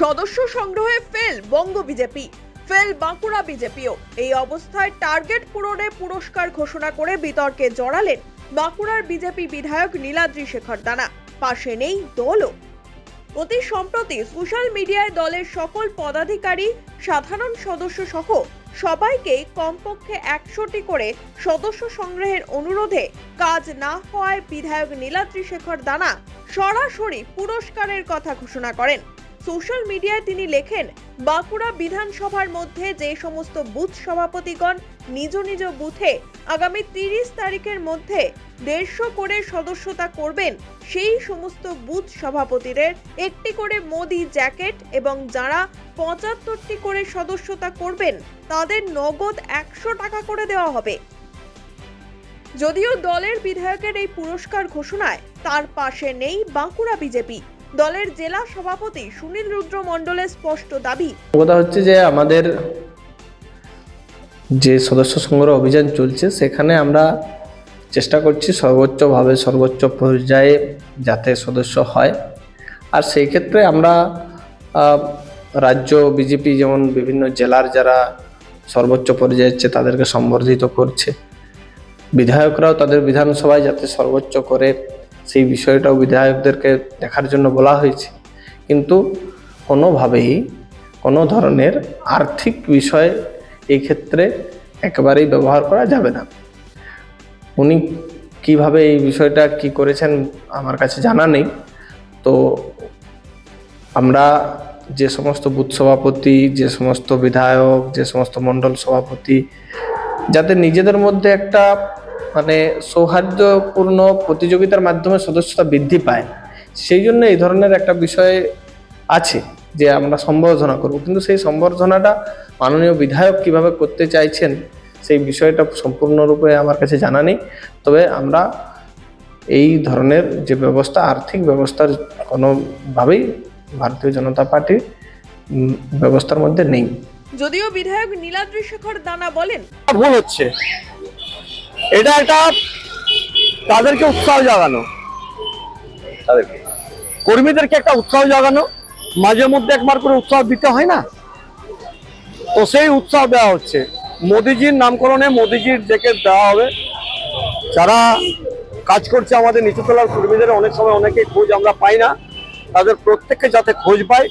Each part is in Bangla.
সদস্য সংগ্রহে fail Banga BJP, fail Bankura বিজেপিও। এই অবস্থায় টার্গেট পূরণে পুরস্কার ঘোষণা করে বিতর্কে জড়ালেন বাঁকুড়ার বিজেপি বিধায়ক নীলাদ্রি শেখর দানা। পাশে নেই দলও। অতি সম্প্রতি সোশ্যাল মিডিয়ায় দলের সকল পদাধিকারী, সাধারণ সদস্য সহ সবাইকে কমপক্ষে একশোটি করে সদস্য সংগ্রহের অনুরোধে কাজ না হওয়ায় বিধায়ক নীলাদ্রি শেখর দানা সরাসরি পুরস্কারের কথা ঘোষণা করেন। সোশ্যাল মিডিয়ায় তিনি লেখেন, বাঁকুড়া বিধানসভার মধ্যে যে সমস্ত বুথ সভাপতিগণ নিজ নিজ বুথে আগামী তিরিশ তারিখের মধ্যে দেড়শো করে সদস্যতা করবেন, সেই সমস্ত বুথ সভাপতিদের একটি করে মোদি জ্যাকেট এবং যারা পঁচাত্তরটি করে সদস্যতা করবেন, তাদের নগদ একশো টাকা করে দেওয়া হবে। যদিও দলের বিধায়কের এই পুরস্কার ঘোষণায় তার পাশে নেই বাঁকুড়া বিজেপি। দলের জেলা সভাপতি সুনীল রুদ্র মণ্ডলের স্পষ্ট দাবি। কথা হচ্ছে যে আমাদের যে সদস্য সংগ্রহ অভিযান চলছে, সেখানে আমরা চেষ্টা করছি সর্বোচ্চভাবে সর্বোচ্চ পর্যায়ে যাতে সদস্য হয়। আর সেই ক্ষেত্রে আমরা রাজ্য বিজেপি যেমন বিভিন্ন জেলার যারা সর্বোচ্চ পর্যায়ে যাচ্ছে তাদেরকে সম্বর্ধিত করছে। বিধায়করাও তাদের বিধানসভায় যাতে সর্বোচ্চ করে সেই বিষয়টাও বিধায়কদেরকে দেখার জন্য বলা হয়েছে। কিন্তু কোনোভাবেই কোনো ধরনের আর্থিক বিষয় এই ক্ষেত্রে একেবারেই ব্যবহার করা যাবে না। উনি কীভাবে এই বিষয়টা কি করেছেন আমার কাছে জানা নেই। তো আমরা যে সমস্ত বুথ সভাপতি, যে সমস্ত বিধায়ক, যে সমস্ত মণ্ডল সভাপতি, যাতে নিজেদের মধ্যে একটা মানে সৌহার্দ্যপূর্ণ প্রতিযোগিতার মাধ্যমে সদস্যতা বৃদ্ধি পায়। সেই জন্য এই ধরনের একটা বিষয় আছে যে আমরা সম্বর্ধনা করব। কিন্তু সেই সম্বর্ধনাটা মাননীয় বিধায়ক কীভাবে করতে চাইছেন সেই বিষয়টা সম্পূর্ণরূপে আমার কাছে জানা নেই। তবে আমরা এই ধরনের যে ব্যবস্থা আর্থিক ব্যবস্থার কোনোভাবেই ভারতীয় জনতা পার্টির ব্যবস্থার মধ্যে নেই। যদিও বিধায়ক নীলাদ্রি শেখর দানা বলেন ভুল হচ্ছে। এটা একটা তাদেরকে উৎসাহ জাগানো। তাদেরকে কর্মীদেরকে একটা উৎসাহ জাগানো। মাঝে মধ্যে একবার করে উৎসাহ দিতে হয় না? তো সেই উৎসাহ দেওয়া হচ্ছে। মোদিজির নামকরণে মোদিজির ডেকে দেওয়া হবে যারা কাজ করছে আমাদের নিচুতলার কর্মীদের অনেক সময় অনেকেই খোঁজ আমরা পাই না। তাদের প্রত্যেককে যাতে খোঁজ পাই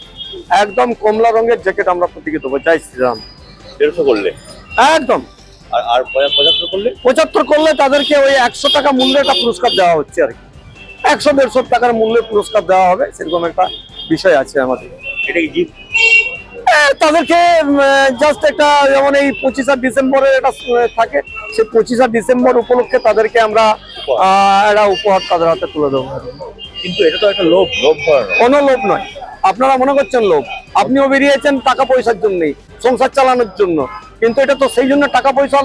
একদম কমলা রঙের জ্যাকেট আমরা প্রতীকে দেবো। জয় শ্রীরাম। দেড়শো করলে? একদম। আর আর পঁচাত্তর করলে? পঁচাত্তর করলে তাদেরকে ওই একশো টাকা মূল্যে একটা পুরস্কার দেওয়া হচ্ছে আর কি। একশো দেড়শো টাকার মূল্যে পুরস্কার দেওয়া হবে সেরকম একটা বিষয় আছে আমাদের। এটা কি জিপ তাদেরকে জাস্ট একটা যেমন এই পঁচিশা ডিসেম্বরের একটা থাকে সেই পঁচিশা ডিসেম্বর উপলক্ষে তাদেরকে আমরা আহ, একটা উপহার তাদের হাতে তুলে দেবো। কিন্তু এটা তো একটা লোভ। লোভ কোনো লোভ নয়। আপনারা মনে করছেন লোভ? আপনিও বেরিয়েছেন টাকা পয়সার জন্যই সংসার চালানোর জন্য। কিন্তু এটা তো সেই জন্য টাকা পয়সা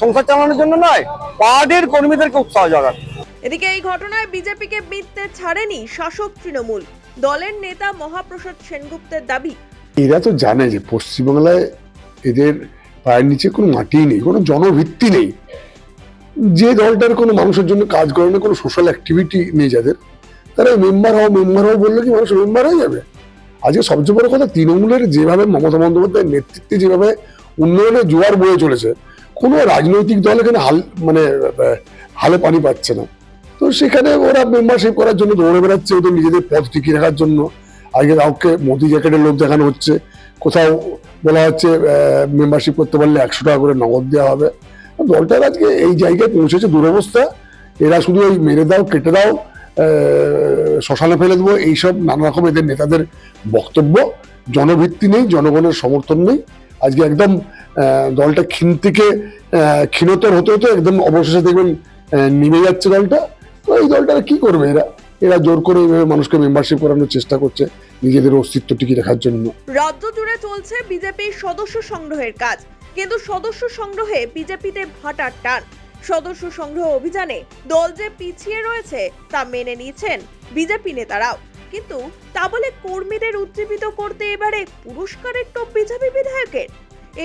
সংসার চালানোর জন্য নয় পার্টির কর্মীদেরকে উৎসাহ জাগানো এদিকে এই ঘটনায় বিজেপিকে মিথ্যে ছাড়েনি শাসক তৃণমূল। দলের নেতা মহাপ্রসাদ সেনগুপ্তের দাবি। এরা তো জানে যে পশ্চিমবাংলায় এদের পায়ের নিচে কোনো মাটিই নেই কোনো জনভিত্তি নেই। যে দলটার কোনো মানুষের জন্য কাজ করে না কোনো সোশ্যাল অ্যাক্টিভিটি নেই যাদের তারা মেম্বার হও মেম্বার হও বললে কি মানুষ মেম্বার হয়ে যাবে? আজকে সবচেয়ে বড় কথা তৃণমূলের যেভাবে মমতা বন্দ্যোপাধ্যায়ের নেতৃত্বে যেভাবে উন্নয়নের জোয়ার বয়ে চলেছে, কোনো রাজনৈতিক দল এখানে হাল মানে হালে পানি পাচ্ছে না। তো সেখানে ওরা মেম্বারশিপ করার জন্য দৌড়ে বেড়াচ্ছে, ওদের নিজেদের পথ টিকিয়ে রাখার জন্য। আজকে কাউকে মোদি জ্যাকেটের লোক দেখানো হচ্ছে, কোথাও বলা হচ্ছে মেম্বারশিপ করতে পারলে একশো টাকা করে নগদ দেওয়া হবে। দলটার আজকে এই জায়গায় পৌঁছেছে দুরবস্থা, এরা শুধু ওই মেরে দাও, কেটে দাও শ্মশানে ফেলে দেবো, এইসব নানা রকম এদের নেতাদের বক্তব্য। জনভিত্তি নেই, জনগণের সমর্থন নেই। আজকে একদম দলটা ক্ষীণ থেকে ক্ষীণতর হতে হতে একদম অবশেষে দেখবেন নেমে যাচ্ছে দলটা। তো এই দলটা কি করবে? এরা এরা জোর করে এইভাবে মানুষকে মেম্বারশিপ করানোর চেষ্টা করছে নিজেদের অস্তিত্ব টিকিয়ে রাখার জন্য। রাজ্য জুড়ে চলছে বিজেপির সদস্য সংগ্রহের কাজ। কিন্তু সদস্য সংগ্রহে বিজেপিতে ভাটার টান। সদস্য সংগ্রহ অভিযানে দল যে পিছিয়ে রয়েছে তা মেনে নিয়েছেন বিজেপি নেতারাও। কিন্তু তা বলে কর্মীদের উজ্জীবিত করতে এবারে পুরস্কারের টোপ বিজেপি বিধায়কের।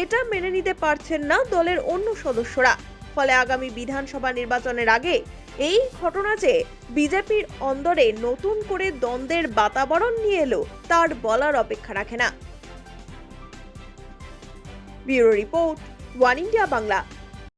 এটা মেনে নিতে পারছেন না দলের অন্য সদস্যরা। ফলে আগামী বিধানসভা নির্বাচনের আগে এই ঘটনা যে বিজেপির অন্দরে নতুন করে দ্বন্দ্বের বাতাবরণ নিয়ে এলো, তার বলার অপেক্ষা রাখে না। Bureau report, one India Bangla.